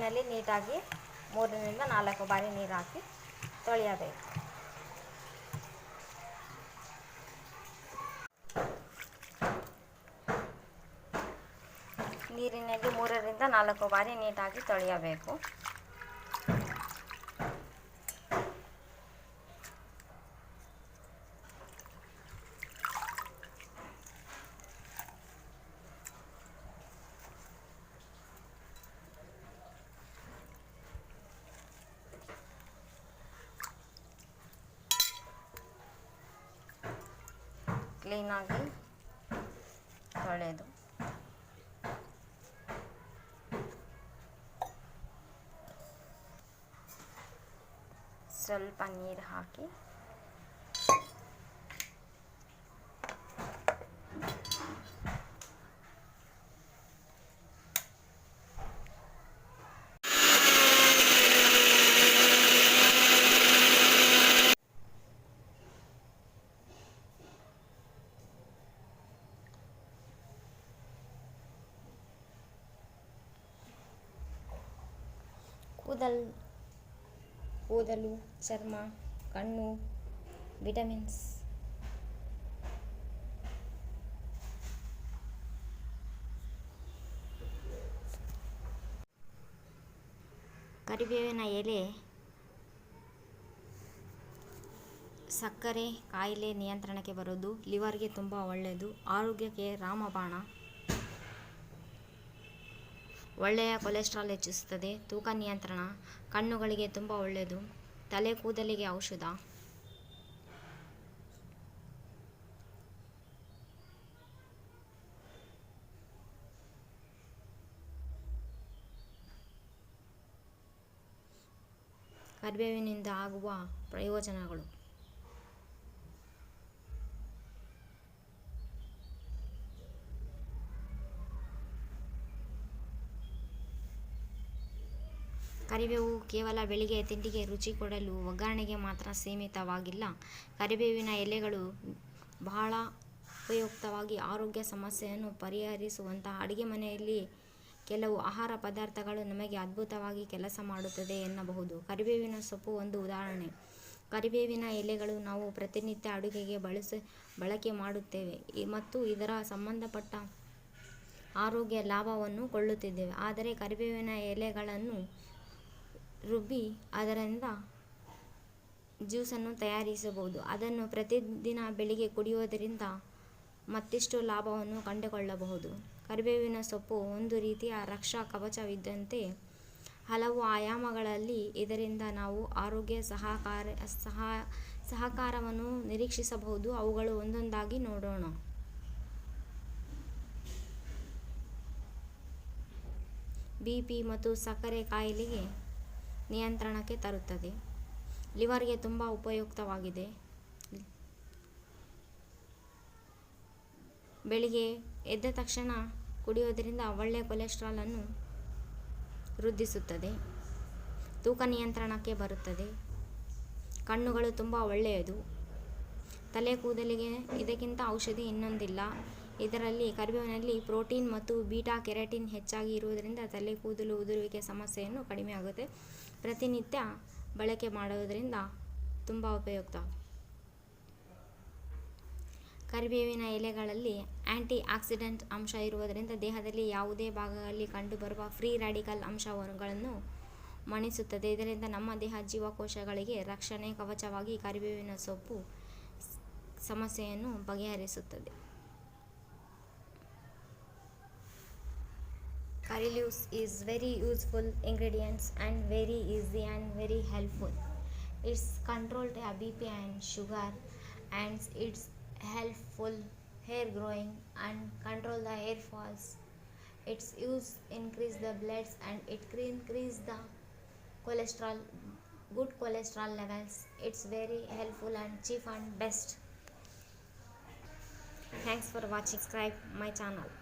ನೀರಿನಲ್ಲಿ ನೀಟಾಗಿ ಮೂರರಿಂದ ನಾಲ್ಕು ಬಾರಿ ನೀರು ಹಾಕಿ ತೊಳೆಯಬೇಕು. ನೀರಿನಲ್ಲಿ ಮೂರರಿಂದ ನಾಲ್ಕು ಬಾರಿ ನೀಟಾಗಿ ತೊಳೆಯಬೇಕು. ಕ್ಲೀನಾಗಿ ತೊಳೆದು. ಸ್ವಲ್ಪ ನೀರು ಹಾಕಿ ಕೂದಲು ಕೂದಲು ಚರ್ಮ, ಕಣ್ಣು, ವಿಟಮಿನ್ಸ್. ಕರಿಬೇವಿನ ಎಲೆ, ಸಕ್ಕರೆ, ಕಾಯಿಲೆ ನಿಯಂತ್ರಣಕ್ಕೆ ಬರೋದು, ಲಿವರ್ಗೆ ತುಂಬ ಒಳ್ಳೆಯದು ಆರೋಗ್ಯಕ್ಕೆ ರಾಮಬಾಣ. ಒಳ್ಳೆಯ ಕೊಲೆಸ್ಟ್ರಾಲ್ ಹೆಚ್ಚಿಸುತ್ತದೆ ತೂಕ ನಿಯಂತ್ರಣ ಕಣ್ಣುಗಳಿಗೆ ತುಂಬ ಒಳ್ಳೆಯದು ತಲೆ ಕೂದಲಿಗೆ ಔಷಧ. ಕರಿಬೇವಿನಿಂದ ಆಗುವ ಪ್ರಯೋಜನಗಳು. ಕರಿಬೇವು ಕೇವಲ ಬೆಳಿಗ್ಗೆ ತಿಂಡಿಗೆ ರುಚಿ ಕೊಡಲು ಒಗ್ಗರಣೆಗೆ ಮಾತ್ರ ಸೀಮಿತವಾಗಿಲ್ಲ. ಕರಿಬೇವಿನ ಎಲೆಗಳು ಬಹಳ ಉಪಯುಕ್ತವಾಗಿ ಆರೋಗ್ಯ ಸಮಸ್ಯೆಯನ್ನು ಪರಿಹರಿಸುವಂತಹ ಅಡುಗೆ ಮನೆಯಲ್ಲಿ ಕೆಲವು ಆಹಾರ ಪದಾರ್ಥಗಳು ನಮಗೆ ಅದ್ಭುತವಾಗಿ ಕೆಲಸ ಮಾಡುತ್ತದೆ ಎನ್ನಬಹುದು. ಕರಿಬೇವಿನ ಸೊಪ್ಪು ಒಂದು ಉದಾಹರಣೆ. ಕರಿಬೇವಿನ ಎಲೆಗಳು ನಾವು ಪ್ರತಿನಿತ್ಯ ಅಡುಗೆಗೆ ಬಳಸ, ಬಳಕೆ ಮಾಡುತ್ತೇವೆ. ಮತ್ತು ಇದರ ಸಂಬಂಧಪಟ್ಟ ಆರೋಗ್ಯ ಲಾಭವನ್ನು ಕೊಳ್ಳುತ್ತಿದ್ದೇವೆ ಆದರೆ ಕರಿಬೇವಿನ ಎಲೆಗಳನ್ನು ರುಬ್ಬಿ ಅದರಿಂದ ಜ್ಯೂಸನ್ನು ತಯಾರಿಸಬಹುದು. ಅದನ್ನು ಪ್ರತಿದಿನ ಬೆಳಿಗ್ಗೆ ಕುಡಿಯುವುದರಿಂದ ಮತ್ತಿಷ್ಟು ಲಾಭವನ್ನು ಕಂಡುಕೊಳ್ಳಬಹುದು. ಕರಿಬೇವಿನ ಸೊಪ್ಪು ಒಂದು ರೀತಿಯ ರಕ್ಷಾ ಕವಚವಿದ್ದಂತೆ ಹಲವು ಆಯಾಮಗಳಲ್ಲಿ ಇದರಿಂದ ನಾವು ಆರೋಗ್ಯ ಸಹಕಾರ, ಸಹ, ಸಹಕಾರವನ್ನು ನಿರೀಕ್ಷಿಸಬಹುದು. ಅವುಗಳು ಒಂದೊಂದಾಗಿ ನೋಡೋಣ. ಬಿ ಪಿ ಮತ್ತು ಸಕ್ಕರೆ ಕಾಯಿಲೆಗೆ ನಿಯಂತ್ರಣಕ್ಕೆ ತರುತ್ತದೆ. ಲಿವರ್ಗೆ ತುಂಬ ಉಪಯುಕ್ತವಾಗಿದೆ. ಬೆಳಿಗ್ಗೆ ಎದ್ದ ತಕ್ಷಣ ಕುಡಿಯೋದರಿಂದ ಒಳ್ಳೆಯ ಕೊಲೆಸ್ಟ್ರಾಲನ್ನು ವೃದ್ಧಿಸುತ್ತದೆ. ತೂಕ ನಿಯಂತ್ರಣಕ್ಕೆ ಬರುತ್ತದೆ. ಕಣ್ಣುಗಳು ತುಂಬ ಒಳ್ಳೆಯದು. ತಲೆ ಕೂದಲಿಗೆ ಇದಕ್ಕಿಂತ ಔಷಧಿ ಇನ್ನೊಂದಿಲ್ಲ. ಇದರಲ್ಲಿ ಕರಿಬೇವಿನಲ್ಲಿ ಪ್ರೋಟೀನ್ ಮತ್ತು ಬೀಟಾ ಕೆರಾಟಿನ್ ಹೆಚ್ಚಾಗಿ ಇರುವುದರಿಂದ ತಲೆ ಕೂದಲು ಉದುರುವಿಕೆ ಸಮಸ್ಯೆಯನ್ನು ಕಡಿಮೆ ಆಗುತ್ತೆ. ಪ್ರತಿನಿತ್ಯ ಬಳಕೆ ಮಾಡುವುದರಿಂದ ತುಂಬ ಉಪಯುಕ್ತ. ಕರಿಬೇವಿನ ಎಲೆಗಳಲ್ಲಿ ಆ್ಯಂಟಿ ಆಕ್ಸಿಡೆಂಟ್ ಅಂಶ ಇರುವುದರಿಂದ ದೇಹದಲ್ಲಿ ಯಾವುದೇ ಭಾಗಗಳಲ್ಲಿ ಕಂಡುಬರುವ ಫ್ರೀ ರ್ಯಾಡಿಕಲ್ ಅಂಶಗಳನ್ನು ಮಣಿಸುತ್ತದೆ. ಇದರಿಂದ ನಮ್ಮ ದೇಹ ಜೀವಕೋಶಗಳಿಗೆ ರಕ್ಷಣೆ ಕವಚವಾಗಿ ಕರಿಬೇವಿನ ಸೊಪ್ಪು ಸಮಸ್ಯೆಯನ್ನು ಬಗೆಹರಿಸುತ್ತದೆ. Curry leaves is very useful ingredients and very easy and very helpful. It's control the bp and sugar and it's helpful hair growing and control the hair falls. Its use increase the bloods and it cre- increase the cholesterol good cholesterol levels. It's very helpful and cheap and best. Thanks for watching. Subscribe my channel